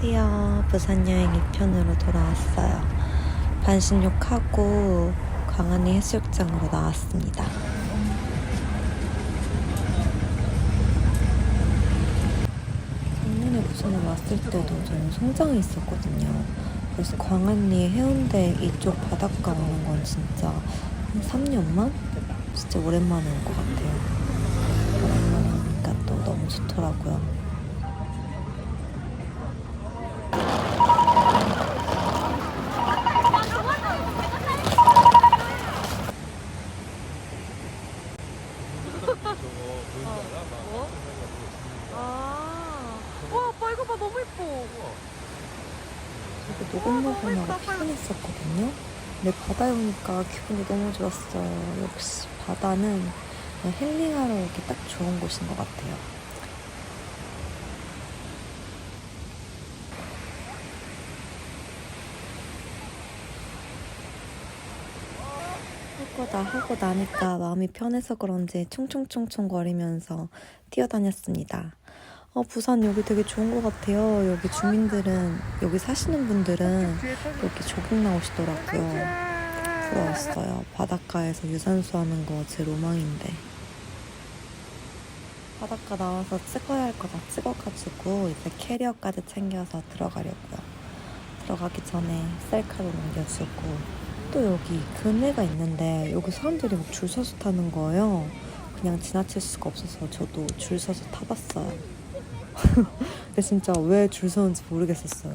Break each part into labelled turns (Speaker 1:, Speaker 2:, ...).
Speaker 1: 드디어 부산 여행 2편으로 돌아왔어요. 반신욕하고 광안리 해수욕장으로 나왔습니다. 작년에 부산에 왔을 때도 저는 송장에 있었거든요. 그래서 광안리 해운대 이쪽 바닷가 오는 건 진짜 한 3년 만? 진짜 오랜만에 온 것 같아요. 오랜만에 오니까 또 너무 좋더라고요.
Speaker 2: 뭐? 아, 와, 오빠 이거 봐 너무 예뻐.
Speaker 1: 되게 노곤노곤하고 피곤했었거든요. 근데 바다에 오니까 기분이 너무 좋았어요. 역시 바다는 힐링하러 오기 딱 좋은 곳인 것 같아요. 하고 나 하고 나니까 마음이 편해서 그런지 총총총총 거리면서 뛰어다녔습니다. 어, 부산 여기 되게 좋은 것 같아요. 여기 주민들은, 여기 사시는 분들은 여기 조깅 나오시더라고요. 부러웠어요. 바닷가에서 유산소 하는 거 제 로망인데. 바닷가 나와서 찍어야 할 거 다 찍어가지고 이제 캐리어까지 챙겨서 들어가려고요. 들어가기 전에 셀카로 남겨주고 또 여기 그네가 있는데 여기 사람들이 막 줄 서서 타는 거예요. 그냥 지나칠 수가 없어서 저도 줄 서서 타봤어요. 근데 진짜 왜 줄 서는지 모르겠었어요.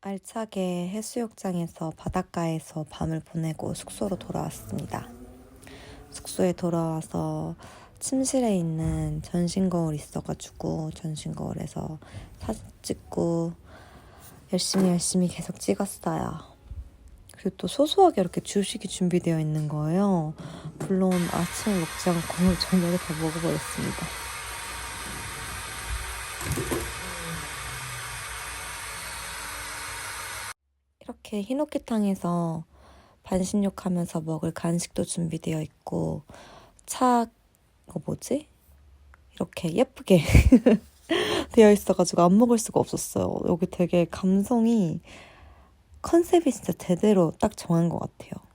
Speaker 1: 알차게 해수욕장에서 바닷가에서 밤을 보내고 숙소로 돌아왔습니다. 숙소에 돌아와서 침실에 있는 전신 거울 있어가지고 전신 거울에서 사진 찍고 열심히 열심히 계속 찍었어요. 그리고 또 소소하게 이렇게 주식이 준비되어 있는 거예요. 물론 아침에 먹지 않고 저녁에 다 먹어버렸습니다. 이렇게 히노키탕에서 반신욕하면서 먹을 간식도 준비되어 있고 차 이거 뭐지? 이렇게 예쁘게 되어 있어가지고 안 먹을 수가 없었어요. 여기 되게 감성이 컨셉이 진짜 제대로 딱 정한 것 같아요.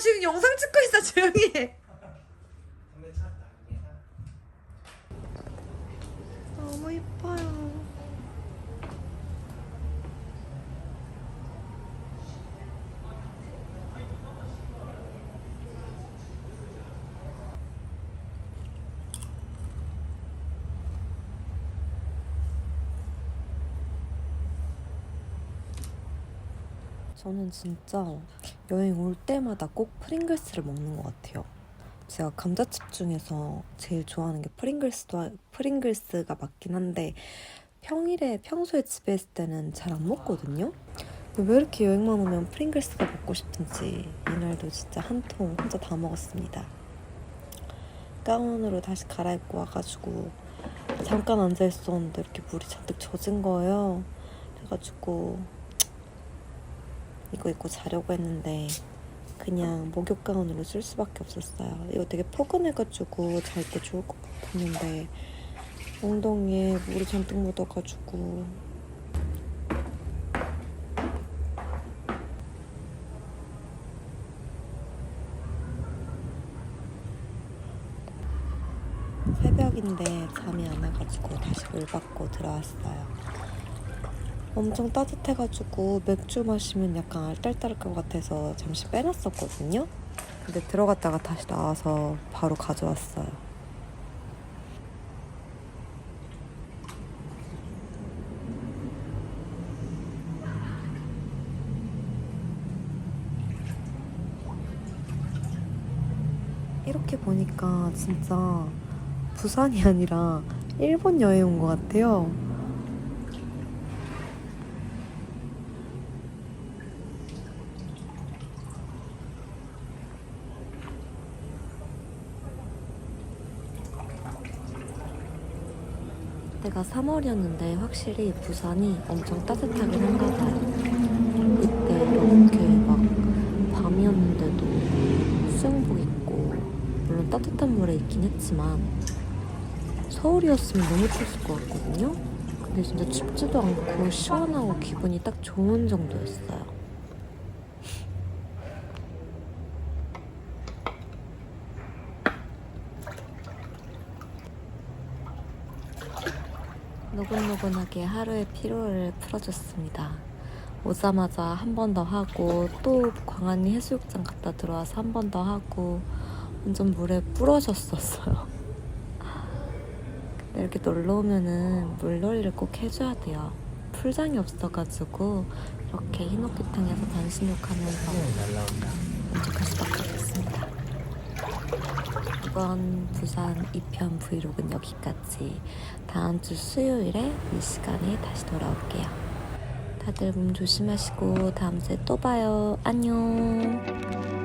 Speaker 2: 지금 영상 찍고 있어. 조용히 해.
Speaker 1: 너무 예뻐요. 저는 진짜 여행 올 때마다 꼭 프링글스를 먹는 것 같아요. 제가 감자칩 중에서 제일 좋아하는 게 프링글스도 프링글스가 맞긴 한데 평일에 평소에 집에 있을 때는 잘 안 먹거든요. 왜 이렇게 여행만 오면 프링글스가 먹고 싶은지 이날도 진짜 한 통 혼자 다 먹었습니다. 가운으로 다시 갈아입고 와가지고 잠깐 앉아 있었는데 이렇게 물이 잔뜩 젖은 거예요. 그래가지고 이거 입고 자려고 했는데 그냥 목욕 가운으로 쓸 수밖에 없었어요. 이거 되게 포근해가지고 잘 때 좋을 것 같았는데 엉덩이에 물이 잔뜩 묻어가지고 새벽인데 잠이 안 와가지고 다시 물 받고 들어왔어요. 엄청 따뜻해가지고 맥주 마시면 약간 알딸딸할 것 같아서 잠시 빼놨었거든요. 근데 들어갔다가 다시 나와서 바로 가져왔어요. 이렇게 보니까 진짜 부산이 아니라 일본 여행 온 것 같아요. 때가 3월이었는데 확실히 부산이 엄청 따뜻하긴 한가 봐요. 이때 이렇게 막 밤이었는데도 수영복 입고 물론 따뜻한 물에 있긴 했지만 서울이었으면 너무 추웠을 것 같거든요. 근데 진짜 춥지도 않고 시원하고 기분이 딱 좋은 정도였어요. 노곤노곤하게 하루의 피로를 풀어줬습니다. 오자마자 한 번 더 하고 또 광안리 해수욕장 갔다 들어와서 한 번 더 하고 완전 물에 부러졌었어요. 근데 이렇게 놀러 오면은 물놀이를 꼭 해줘야 돼요. 풀장이 없어가지고 이렇게 흰옥기탕에서 단신욕하면서 만족할 수밖에 없었습니다. 이번 부산 2편 브이로그는 여기까지. 다음 주 수요일에 이 시간에 다시 돌아올게요. 다들 몸 조심하시고 다음 주에 또 봐요. 안녕.